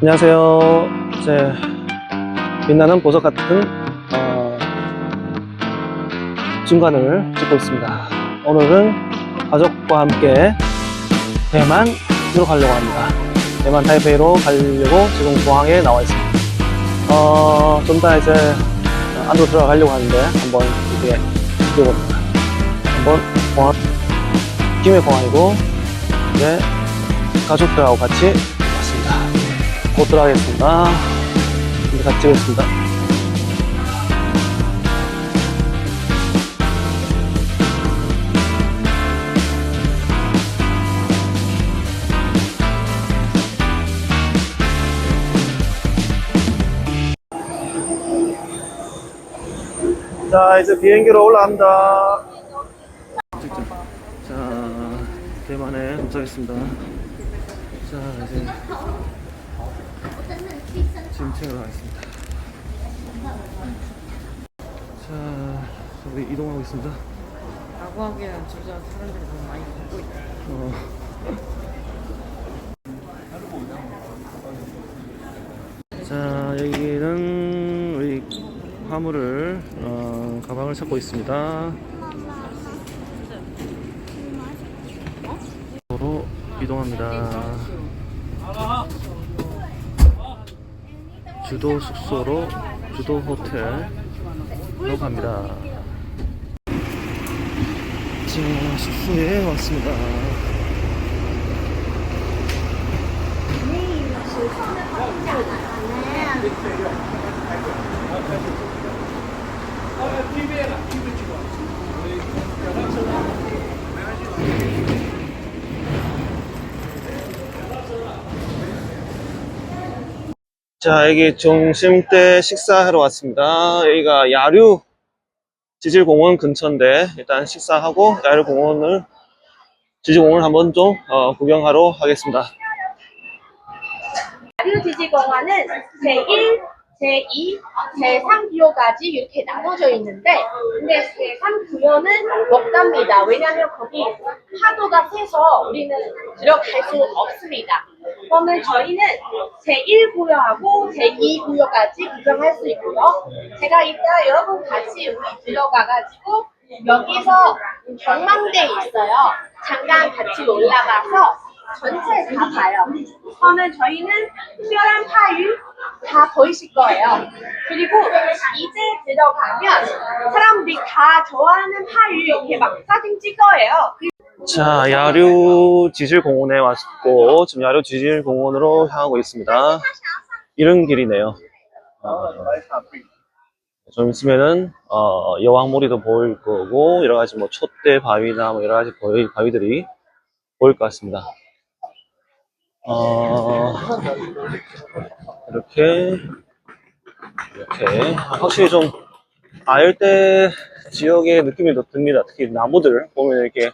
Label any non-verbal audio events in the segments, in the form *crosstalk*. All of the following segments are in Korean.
안녕하세요. 이제 빛나는 보석 같은 어, 중간을 찍고 있습니다. 오늘은 가족과 함께 대만으로 가려고 합니다. 대만 타이페이로 가려고 지금 공항에 나와 있습니다. 어, 좀 더 이제 안으로 들어가려고 하는데 한번 이렇게 뛰어봅니다. 한번 공항, 김해 공항이고 이제 가족들하고 같이. 곧 들어가겠습니다. 이제 같이 찍겠습니다. 자, 이제 비행기로 올라갑니다. 자, 대만에 도착했습니다. 자, 이제 짐 채우러 가겠습니다. 자, 우리 이동하고 있습니다. 라고 하기에는 진짜 사람들이 너무 많이 걷고 있다. 어. 자, 여기는 우리 화물을, 어, 가방을 찾고 있습니다. 도로 이동합니다. 주도 숙소로 주도 호텔로 갑니다. 자, 숙소에 왔습니다. 자, 여기 중심대 식사하러 왔습니다. 여기가 야류 지질공원 근처인데 일단 식사하고 야류공원을 지질공원을 한번 좀 어, 구경하러 하겠습니다. 자유지지공원은 제1, 제2, 제3구역까지 이렇게 나눠져 있는데 근데 제3구역은 못 갑니다. 왜냐하면 거기 파도가 세서 우리는 들어갈 수 없습니다. 그러면 저희는 제1구역하고 제2구역까지 구경할 수 있고요. 제가 이따 여러분 같이 우리 들어가가지고 여기서 경망대 있어요. 잠깐 같이 올라가서 전체 다 봐요. 그러면 저희는 특별한 파일 다 보이실 거예요. 그리고 이제 들어가면 사람들이 다 좋아하는 파일 이렇게 막 사진 찍어요. 자, 야류 지질공원에 왔고 지금 야류 지질공원으로 향하고 있습니다. 이런 길이네요. 어, 좀 있으면은 어, 여왕몰이도 보일 거고 여러 가지 뭐 촛대 바위나 뭐 여러 가지 바위, 바위들이 보일 것 같습니다. 어, 이렇게. 이렇게. 확실히 좀 아열대 지역의 느낌이 더 듭니다. 특히 나무들. 보면 이렇게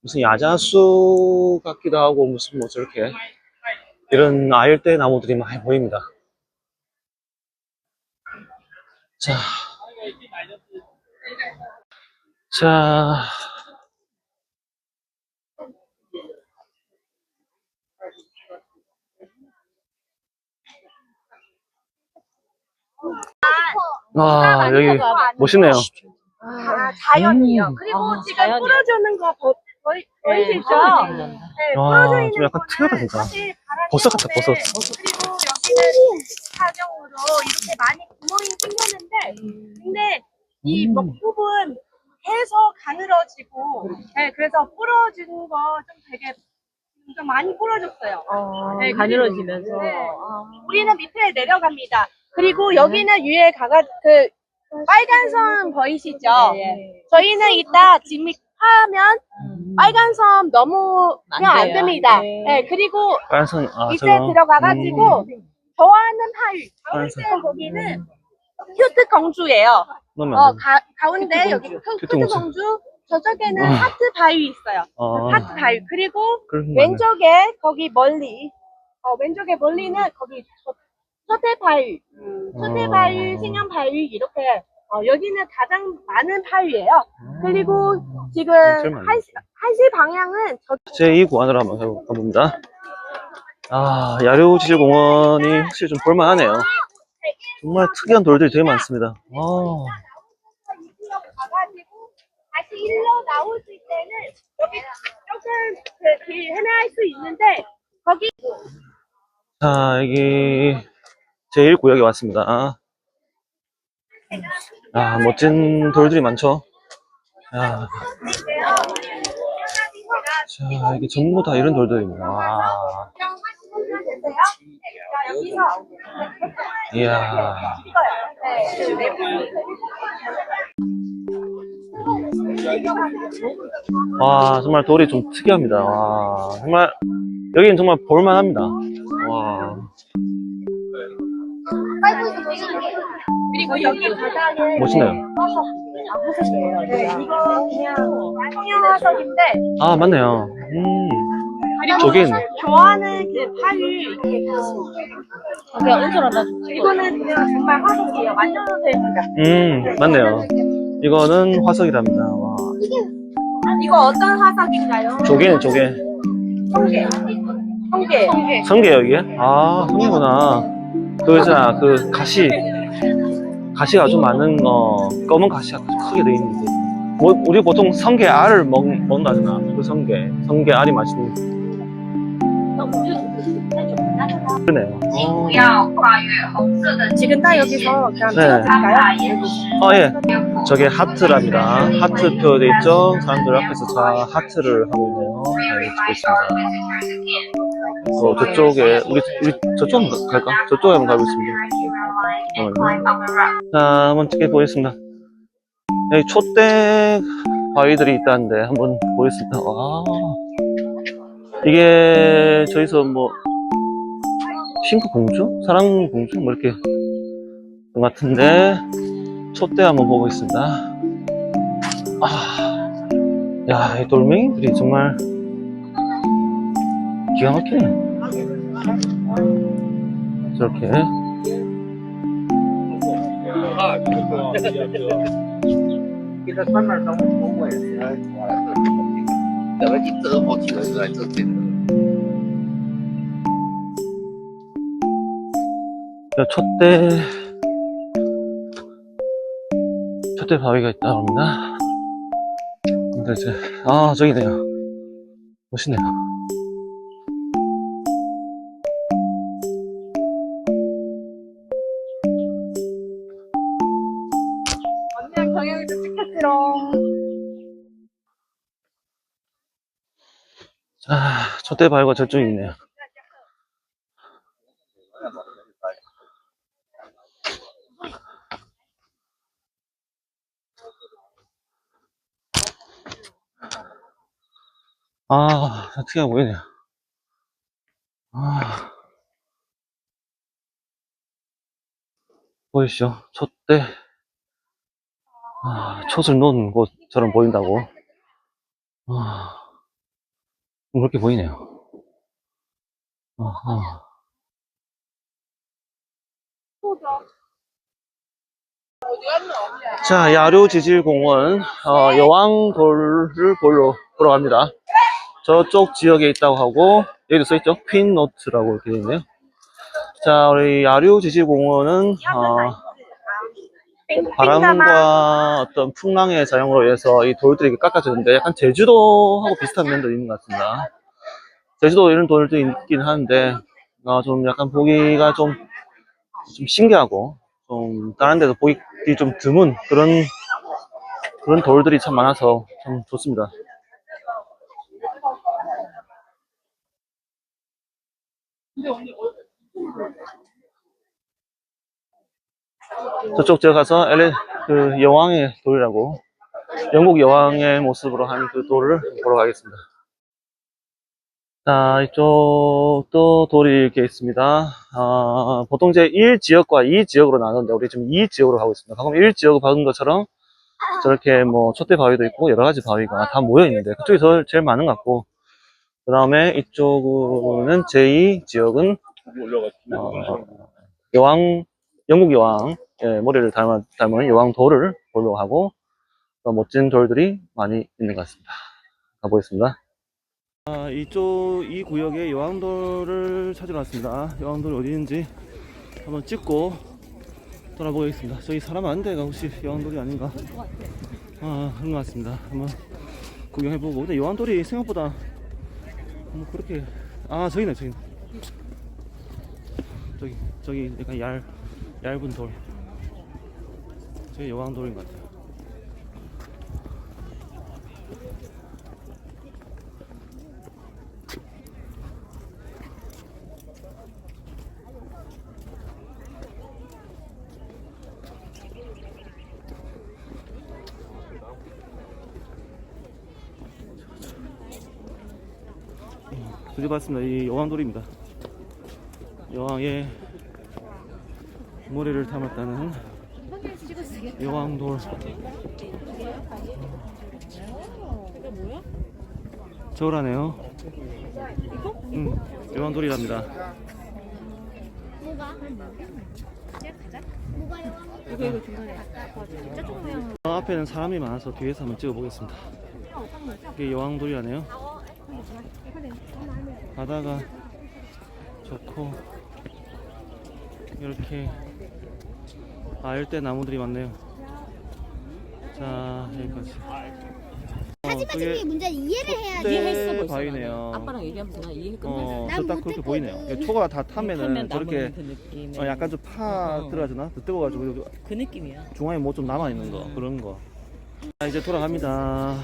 무슨 야자수 같기도 하고 무슨 뭐 저렇게 이런 아열대 나무들이 많이 보입니다. 자, 자, 와 여기 멋있네요. 다 자연이에요. 음. 그리고 아, 지금 자연이요. 뿌려주는 거 보, 보이, 보이시죠? 네, 네, 와, 뿌려져 좀 있는 약간 거는 특이하다, 진짜. 사실 바람이 버섯 같아, 버섯. 그리고 여기는 사정으로 이렇게 많이 구멍이 생겼는데 근데 이 음. 먹부분 해서 가늘어지고 네, 그래서 뿌려주는 거 좀 되게 좀 많이 뿌려줬어요. 어, 네, 가늘어지면서. 네. 아. 우리는 밑에 내려갑니다. 그리고 여기는 위에 가가 그 빨간 선 보이시죠? 네. 저희는 이따 진입하면 음. 빨간 선 넘으면 안 안, 돼요. 됩니다. 네. 네, 그리고 빨선 아 이때 저거 들어가가지고 음, 좋아하는 파일 빨간색. 가운데 거기는 큐트 공주예요. 어. 가, 가운데 여기 큐- 큐트 공주. 공주 저쪽에는 어. 하트 바위 있어요. 어, 하트 바위 그리고 왼쪽에 거기 멀리 어, 왼쪽에 멀리는 거기 초- 초대 바위 초대 어. 바위 생년 바위 이렇게 어, 여기는 가장 많은 바위예요. 그리고 지금 많네. 한시, 한시 방향은 저 제2구 안으로 한번 가- 가봅니다. 아, 야류지질공원이 확실히 좀 볼만하네요. 정말 특이한 돌들이 되게 많습니다. 아, 이리로 가가지고 다시 일로 나오실 때는 여기 조금 그길 헤매할 수 있는데 거기 자, 여기 제1구역에 왔습니다. 아, 멋진 돌들이 많죠? 야, 자, 이게 전부 다 이런 돌들입니다. 와, 자, 여기서 이야. 와, 정말 돌이 좀 특이합니다. 와, 정말, 여기는 정말 볼만합니다. 와, 그리고 여기 바닥에 멋있네요. 네, 이거 그냥 성형화석인데 아, 맞네요. 음, 그리고 저긴, 좋아하는 그 파이 이렇게 그냥. 이거는 그냥 정말 화석이에요. 만져도 됩니다. 음, 맞네요. 이거는 화석이랍니다. 와, 이거 어떤 화석인가요? 조개네, 조개. 성게. 성게. 성게. 성게요, 이게? 아, 성게구나. 그 있잖아 그 가시 가시가 아주 많은 어 검은 가시가 아주 크게 돼 있는데. 뭐, 우리 보통 성게 알을 먹, 먹는다잖아. 그 성게 성게 알이 맛있는. 그네요. 어. 지금 딱 여기서 그냥 네. 찍어드릴까요? 어, 예. 저게 하트랍니다. 하트 표돼 있죠? 사람들 앞에서 다 하트를 하고 있네요. 잘 찍고 있습니다. 또 저쪽에, 우리, 우리 저쪽 갈까? 저쪽에 한번 가고 있습니다. 자, 한번 찍게 보겠습니다. 여기 촛대 바위들이 있다는데 한번 보겠습니다. 와. 이게 저기서 뭐 핑크 공주? 사랑 공주? 뭐 이렇게 것 같은데 촛대 한번 보고 있습니다. 아, 야, 이 돌멩이들이 정말 기가 막히네. 저렇게. 첫대 첫대 바위가 있다 합니다. 근데 이제 아 저기네요. 멋있네요. 찍혔지롱. 자, 촛대 바위가 저쪽에 있네요. 아, 특이하게 보이네요. 아. 보이시죠? 촛대. 아, 촛을 놓은 곳처럼 보인다고. 아, 그렇게 보이네요. 아하. 자, 야류 지질공원, 어, 여왕돌을 보러, 보러 갑니다. 저쪽 지역에 있다고 하고, 여기도 써있죠? 퀸노트라고 이렇게 되어 있네요. 자, 우리 야류 지질공원은, 어, 바람과 어떤 풍랑의 작용으로 인해서 이 돌들이 이렇게 깎아졌는데 약간 제주도하고 비슷한 면도 있는 것 같습니다. 제주도 이런 돌도 있긴 하는데 어, 좀 약간 보기가 좀, 좀 신기하고 좀 다른 데서 보기 좀 드문 그런 그런 돌들이 참 많아서 참 좋습니다. 저쪽 제가 가서 엘레 그 여왕의 돌이라고 영국 여왕의 모습으로 한 그 돌을 보러 가겠습니다. 자, 이쪽도 돌이 이렇게 있습니다. 아, 보통 이제 1지역과 2지역으로 나누는데 우리 지금 2지역으로 가고 있습니다. 방금 1지역을 박은 것처럼 저렇게 뭐 촛대 바위도 있고 여러 가지 바위가 다 모여 있는데 그쪽이 더 제일 많은 것 같고 그 다음에 이쪽은 제2지역은 어, 여왕 영국 여왕 의 머리를 닮은, 닮은 여왕 돌을 보려고 하고 또 멋진 돌들이 많이 있는 것 같습니다. 가보겠습니다. 아, 이쪽 이 구역에 여왕돌을 찾으러 왔습니다. 여왕돌이 어디 있는지 한번 찍고 돌아보겠습니다. 저기 사람 많은 데가 혹시 여왕돌이 아닌가? 아, 그런 것 같습니다. 한번 구경해보고. 근데 여왕돌이 생각보다 뭐 그렇게 아 저기네 저기 저기 저기 약간 얇 얇은 돌. 저기 여왕돌인 것 같아요. 드디어 봤습니다. 이 여왕돌입니다. 여왕의 머리를 담았다는 여왕돌. 저울하네요. 응, 여왕돌이랍니다. 저쪽 모양 저 앞에는 사람이 많아서 뒤에서 한번 찍어보겠습니다. 이게 여왕돌이라네요. 바다가 좋고 이렇게 아 열대 나무들이 많네요. 자 여기까지. 어, 하지만 저게 문제 이해를 해야지. 이해했어 벌써 바위네요. 나는. 아빠랑 얘기하면서 나 이해 끝났어 어, 난저딱 그렇게 못했거든. 보이네요. 이게 초가 다 타면은 타면 저렇게 그 느낌 어, 약간 좀 파 어, 어. 들어가잖아. 더 뜨거워가지고 그 느낌이야 중앙에 뭐 좀 남아 있는 거 그런 거. 자, 이제 돌아갑니다.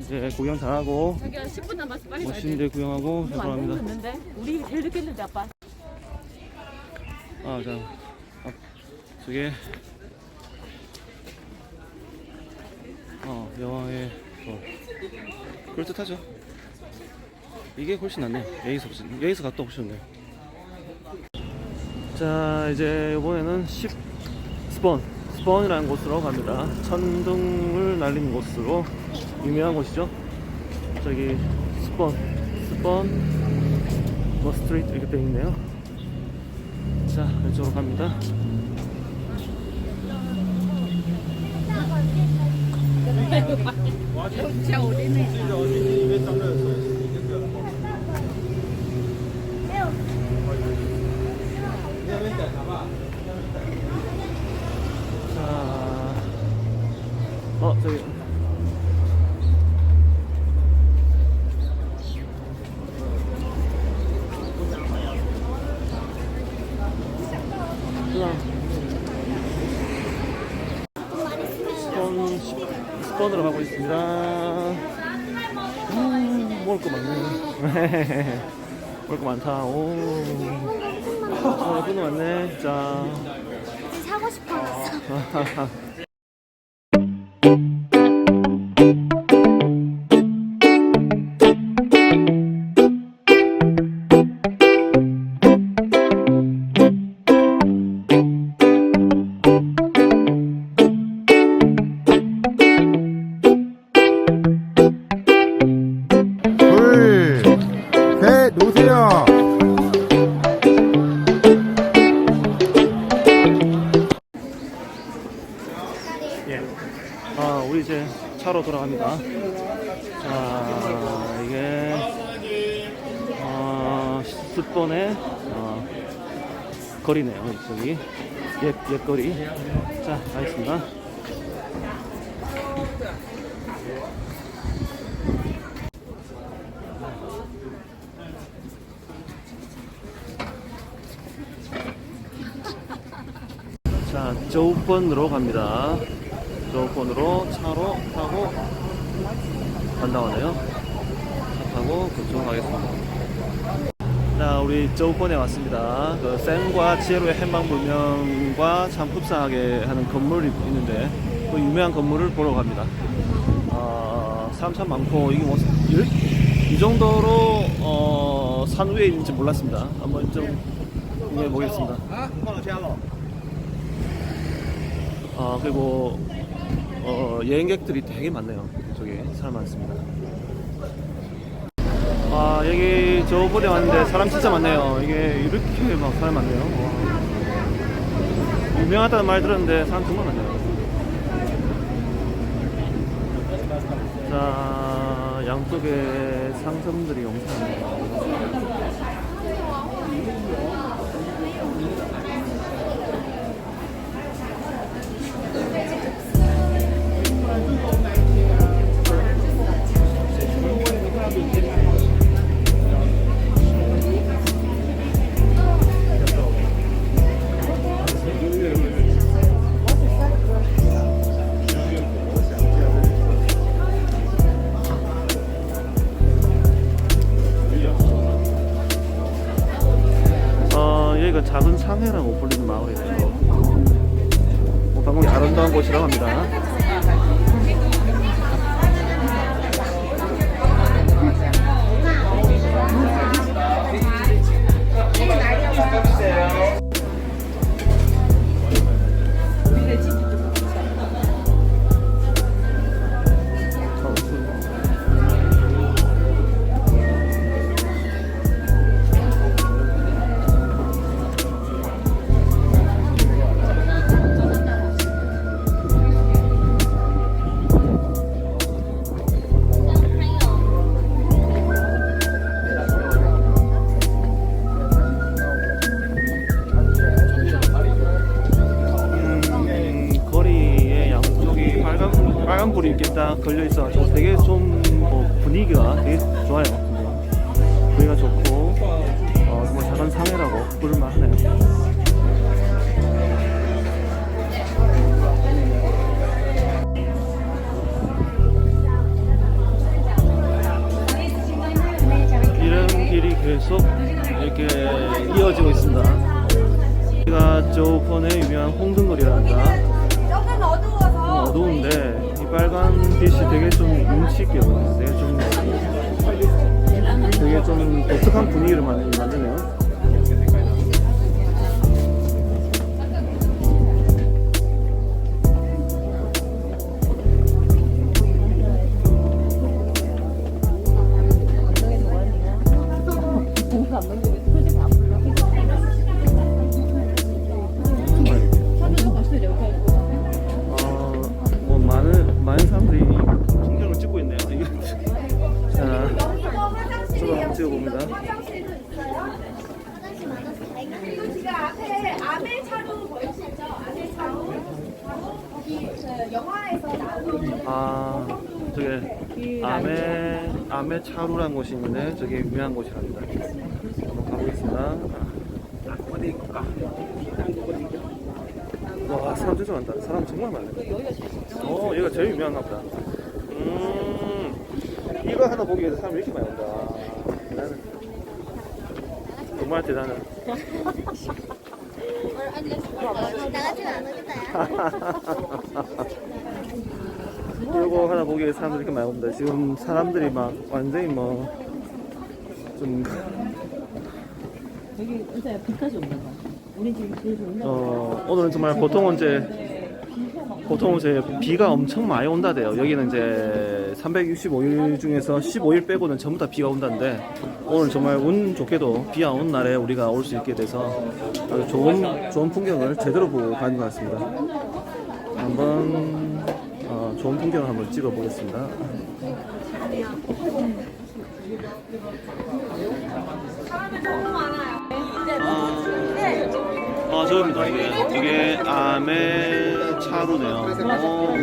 이제 구경 잘하고 자기야 10분 남았어 빨리 가야 돼 멋있는 데 구경하고 안 돌아갑니다. 됐는데 우리 제일 늦게 했는데 아빠 아, 자, 아, 저게 어 여왕의 돌 그럴듯하죠. 이게 훨씬 낫네. 여기서 여기서 갔다 오셨네. 자, 이제 이번에는 10 스폰 스폰이라는 곳으로 갑니다. 천둥을 날리는 곳으로 유명한 곳이죠. 저기 스폰 스폰 뭐 스트리트 이렇게 돼 있네요. 자, 이쪽으로 갑니다. Không! 있습니다. 음, 먹을 거 많네. *laughs* 먹을 거 많다. 오. 어, 거 많네. 자. 사고 싶어 *laughs* 예. 아, 우리 이제 차로 돌아갑니다. 자, 이게, 어, 10번의, 어, 거리네요. 이쪽이. 옛, 옛 거리. 자, 가겠습니다. 자, 저우번으로 갑니다. 저우번으로 차로 타고 간다고 하네요. 차 타고 그쪽으로 가겠습니다. 자, 우리 저우번에 왔습니다. 그 쌩과 지혜로의 행방불명과 참 흡사하게 하는 건물이 있는데 그 유명한 건물을 보러 갑니다. 어, 사람 참 많고 이게 뭐 이, 이 정도로 어, 산 위에 있는지 몰랐습니다. 한번 좀 구경해 보겠습니다. 아 그리고 어, 여행객들이 되게 많네요. 이쪽에 사람 많습니다. 아 여기 저번에 왔는데 사람 진짜 많네요. 이게 이렇게 막 사람 많네요. 와. 유명하다는 말 들었는데 사람 정말 많네요. 자 양쪽에 상점들이 엄청 많네요. 분위 어, 뭐 많은 많은 사람들이 풍경을 찍고 있네요. *laughs* 자, 저도 한번 찍어봅니다. 그리고 지금 앞에 아메 차로 보이시죠? 아메 차로 거기 그 영화에서 나오는 아, 저게 아메 아메 차루라는 곳이 있는데 저게 유명한 곳이랍니다. 한번 가보겠습니다. 와, 사람 진짜 많다. 사람 정말 많네. 어, 여기가 제일 유명한가 보다. 음, 이거 하나 보기 위해서 사람이 이렇게 많이 온다. 나는 정말 대단해. *laughs* 이거 하나 보기 위해서 사람들이 이렇게 많이 옵니다. 지금 사람들이 막 완전히 뭐, 좀, 여기 의자에 비까지 온다 봐. 우리 지금 제일 좋은 어, 오늘은 정말 보통은 이제, 보통은 이제 비가 엄청 많이 온다대요. 여기는 이제 365일 중에서 15일 빼고는 전부 다 비가 온다는데, 오늘 정말 운 좋게도 비안온 날에 우리가 올 수 있게 돼서 아주 좋은, 좋은 풍경을 제대로 보고 가는 것 같습니다. 한번, 어, 좋은 풍경을 한번 찍어 보겠습니다. 아, 저겁니다. 이게, 이게 아메 차루네요. 어,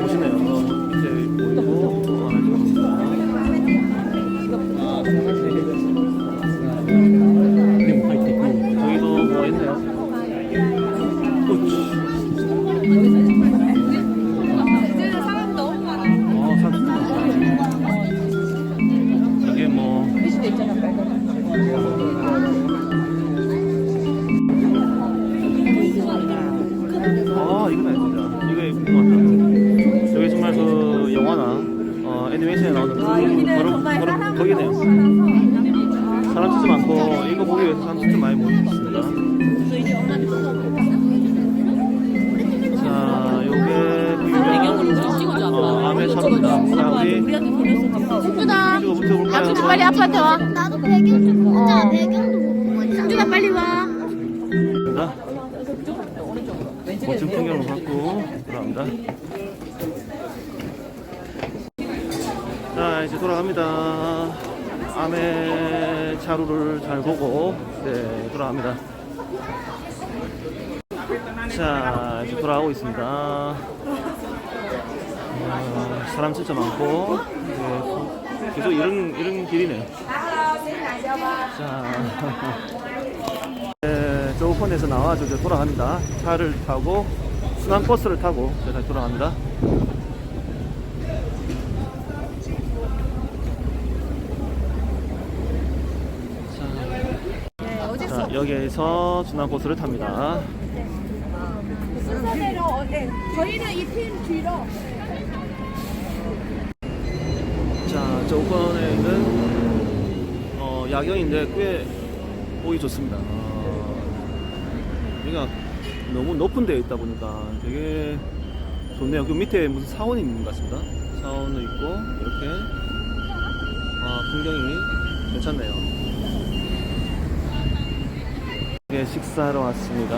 보시네요. 애니메이션에 나오는 그 바로 바로 거기네요. 사람 진짜 많고 이거 보기 위해서 사람 진짜 많이 모이고 있습니다. 자, 요게 그 유명한 어, 아메 차입니다. 자, 우리 승준아? 승준아 빨리 아빠한테 와. 나도 배경 좀 보자. 보고. 승준아 빨리 와. 자, 멋진 풍경을 갖고 돌아갑니다. 자, 이제 돌아갑니다. 아메 차루를 잘 보고, 네, 돌아갑니다. 자, 이제 돌아가고 있습니다. 어, 사람 진짜 많고, 네, 계속 이런, 이런 길이네. 자, *laughs* 네, 저 우펀에서 나와서 돌아갑니다. 차를 타고, 순환 버스를 타고, 다시 돌아갑니다. 자, 자, 여기에서 버스를 탑니다. 순서대로 어, 네. 저희는 이 팀 뒤로 자, 저 우편에 있는 어, 야경인데 꽤 보기 좋습니다. 어, 여기가 너무 높은 데에 있다 보니까 되게 좋네요. 그 밑에 무슨 사원이 있는 것 같습니다. 사원도 있고 이렇게 아, 풍경이 괜찮네요. 네, 식사하러 왔습니다.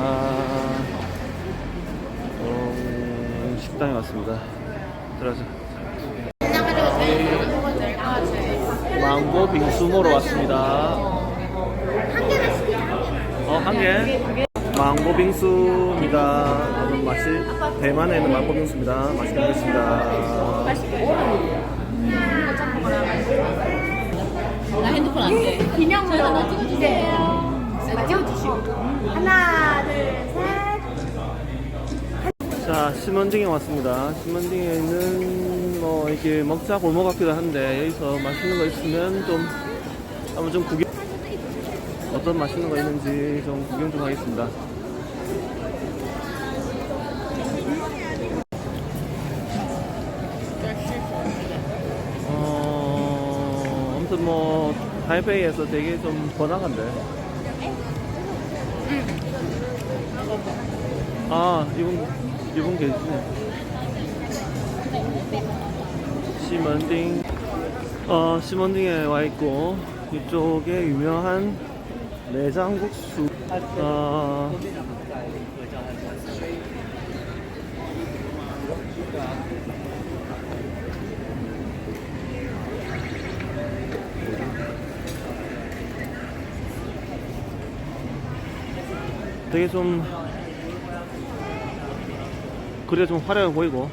어, 식당에 왔습니다. 들어가서. 망고 빙수 먹으러 왔습니다. 어, 한 개? 망고 빙수입니다. 여러분 맛이 대만에 있는 망고 빙수입니다. 맛있게 먹겠습니다. 기념으로 찍어주세요. 하나 둘 셋 자, 심원딩에 왔습니다. 심원딩에 있는 뭐 이렇게 먹자 골목 같기도 한데 여기서 맛있는 거 있으면 좀 한번 좀 구경 어떤 맛있는 거 있는지 좀 구경 좀 하겠습니다. 어, 아무튼 뭐 타이페이에서 되게 좀 번화가인데. 아, 이분 이분 계시네. 시먼딩. 어, 시먼딩에 와 있고 이쪽에 유명한 내장국수. 어, 되게 좀 그래 좀 화려해 보이고.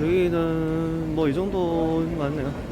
여기는 뭐 이 정도 맞네요